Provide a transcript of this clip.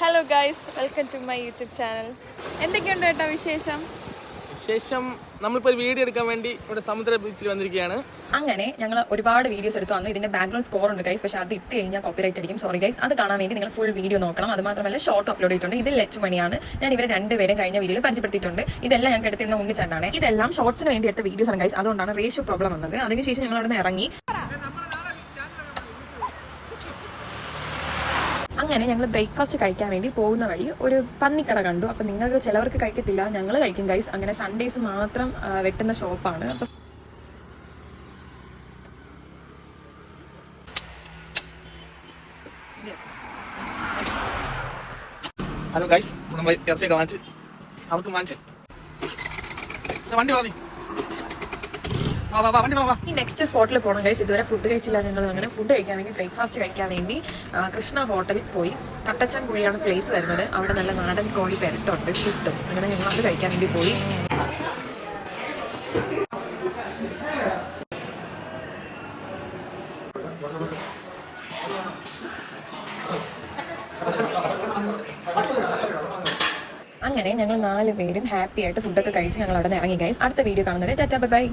Hello guys welcome to my YouTube channel എന്തൊക്കെയുണ്ട് ഏട്ടാ വിശേഷം? ശേഷം നമ്മളിപ്പോൾ ഒരു വീഡിയോ എടുക്കാൻ വേണ്ടി ഇവിടെ സമുദ്ര ബീച്ചിൽ വന്നിരിക്കുകയാണ്. അങ്ങനെ ഞങ്ങൾ ഒരുപാട് വീഡിയോസ് എടുത്തു വന്നു. ഇതിന്റെ ബാക്ക്ഗ്രൗണ്ട് സ്കോർ ഉണ്ട് ഗൈസ് പക്ഷേ അത് ഇട്ട് കഴിഞ്ഞാൽ കോപ്പിറൈറ്റ് അടിക്കും. സോറി ഗൈസ് അത് കാണാൻ വേണ്ടി നിങ്ങൾ ഫുൾ വീഡിയോ നോക്കണം. അത് മാത്രമല്ല ഷോർട്ട് അപ്ലോഡ് ചെയ്തിട്ടുണ്ട്. ഇത് ലച്ചുമണിയാണ് ഞാൻ ഇവരെ രണ്ടുപേരും കഴിഞ്ഞ വീഡിയോയിൽ പരിചയപ്പെടുത്തിയിട്ടുണ്ട്. ഇതെല്ലാം ഞങ്ങൾക്ക് എടുത്തിരുന്ന ഉണ്ണിച്ചാണ്ടാണ് ഇതെല്ലാം ഷോർട്സിന് വേണ്ടി എടുത്ത വീഡിയോസ് ആണ് ഗൈസ് അതുകൊണ്ടാണ് റേഷ്യോ പ്രോബ്ലം വന്നത്. അതിനുശേഷം ഞങ്ങൾ അവിടെ നിന്ന് ഇറങ്ങി. അങ്ങനെ ഞങ്ങൾ ബ്രേക്ക്ഫാസ്റ്റ് കഴിക്കാൻ വേണ്ടി പോകുന്ന വഴി ഒരു പന്നിക്കട കണ്ടു. അപ്പൊ നിങ്ങൾക്ക് ചിലവർക്ക് കഴിക്കത്തില്ല. ഞങ്ങൾ കഴിക്കും ഗൈസ് അങ്ങനെ സൺഡേസ് മാത്രം വെട്ടുന്ന ഷോപ്പാണ് അപ്പൊ ഹലോ ഗൈസ് നമ്മൾ ഇറച്ചിയൊക്കെ വാങ്ങിച്ച്. അവർക്ക് വാങ്ങിച്ച്. വണ്ടി വാ ഈ നെക്സ്റ്റ് സ്പോട്ടിൽ പോകണം കഴിച്ച് ഇതുവരെ ഫുഡ് കഴിച്ചില്ല ഞങ്ങൾ അങ്ങനെ ഫുഡ് കഴിക്കാൻ വേണ്ടി ബ്രേക്ക്ഫാസ്റ്റ് കഴിക്കാൻ വേണ്ടി കൃഷ്ണ ഹോട്ടലിൽ പോയി കട്ടച്ചൻ കുഴിയാണ് പ്ലേസ് വരുന്നത്. അവിടെ നല്ല നാടൻ കോഴി പെരട്ടുണ്ട് കിട്ടും അങ്ങനെ ഞങ്ങൾ അത് കഴിക്കാൻ വേണ്ടി പോയി. അങ്ങനെ ഞങ്ങൾ നാല് പേരും ഹാപ്പി ആയിട്ട് ഫുഡൊക്കെ കഴിച്ച് ഞങ്ങൾ അവിടെ നിന്ന് ഇറങ്ങി ഗൈസ് അടുത്ത വീഡിയോ കാണുന്നത് ടാറ്റാ ബൈ.